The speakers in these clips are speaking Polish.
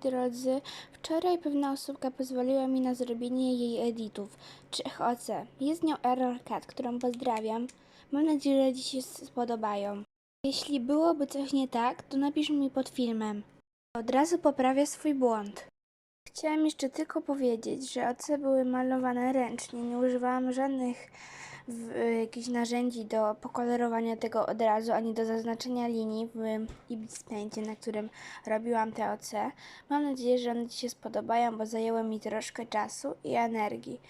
drodzy, wczoraj pewna osobka pozwoliła mi na zrobienie jej editów. Trzech OC. Jest nią Error Cat, którą pozdrawiam. Mam nadzieję, że Ci się spodobają. Jeśli byłoby coś nie tak, to napisz mi pod filmem. Od razu poprawię swój błąd. Chciałam jeszcze tylko powiedzieć, że OC były malowane ręcznie. Nie używałam żadnych w, jakichś narzędzi do pokolorowania tego od razu, ani do zaznaczenia linii w Ibis na którym robiłam te OC. Mam nadzieję, że one Ci się spodobają, bo zajęło mi troszkę czasu i energii.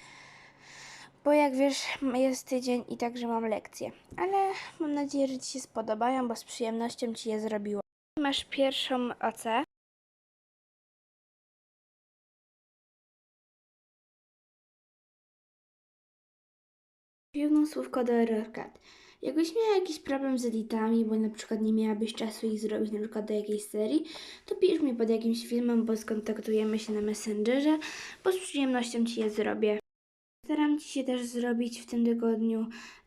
Bo jak wiesz, jest tydzień i także mam lekcje. Ale mam nadzieję, że Ci się spodobają, bo z przyjemnością Ci je zrobiłam. Masz pierwszą OC. Jedno słówko do ErrorCAD. Jakbyś miała jakiś problem z editami, bo na przykład nie miałabyś czasu ich zrobić na przykład do jakiejś serii, to pisz mi pod jakimś filmem, bo skontaktujemy się na Messengerze, bo z przyjemnością Ci je zrobię. Staram Ci się też zrobić w tym tygodniu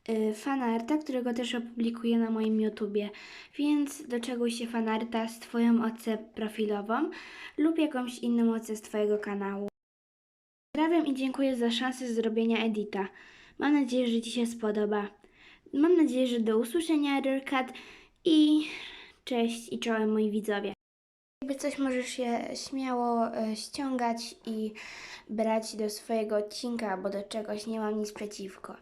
y, fanarta, którego też opublikuję na moim YouTubie, więc doczeguj się fanarta z Twoją OC profilową lub jakąś inną OC z Twojego kanału. Pozdrawiam i dziękuję za szansę zrobienia edita. Mam nadzieję, że Ci się spodoba. Mam nadzieję, że do usłyszenia, Errorcat i cześć i czołem moi widzowie. Jakby coś możesz się śmiało e, ściągać i brać do swojego odcinka, bo do czegoś nie mam nic przeciwko.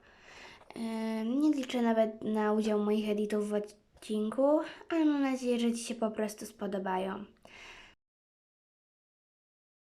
E, Nie liczę nawet na udział moich editów w odcinku, ale mam nadzieję, że Ci się po prostu spodobają.